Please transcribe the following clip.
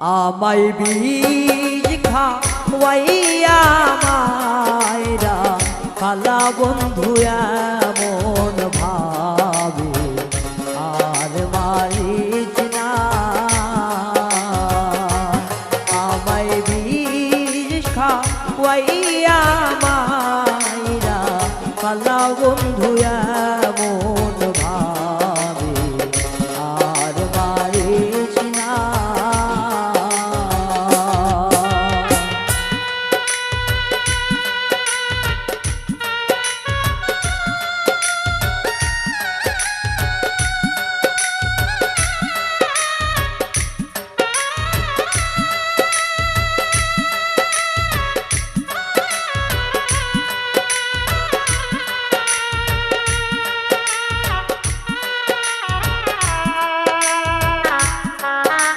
আমায় বীজ খাওয়াইয়া মায়রা খালা বন্ধু এমন ভাবে আর মারিচ না। আমায় বীজ খাওয়াইয়া মায়রা খালা বন্ধু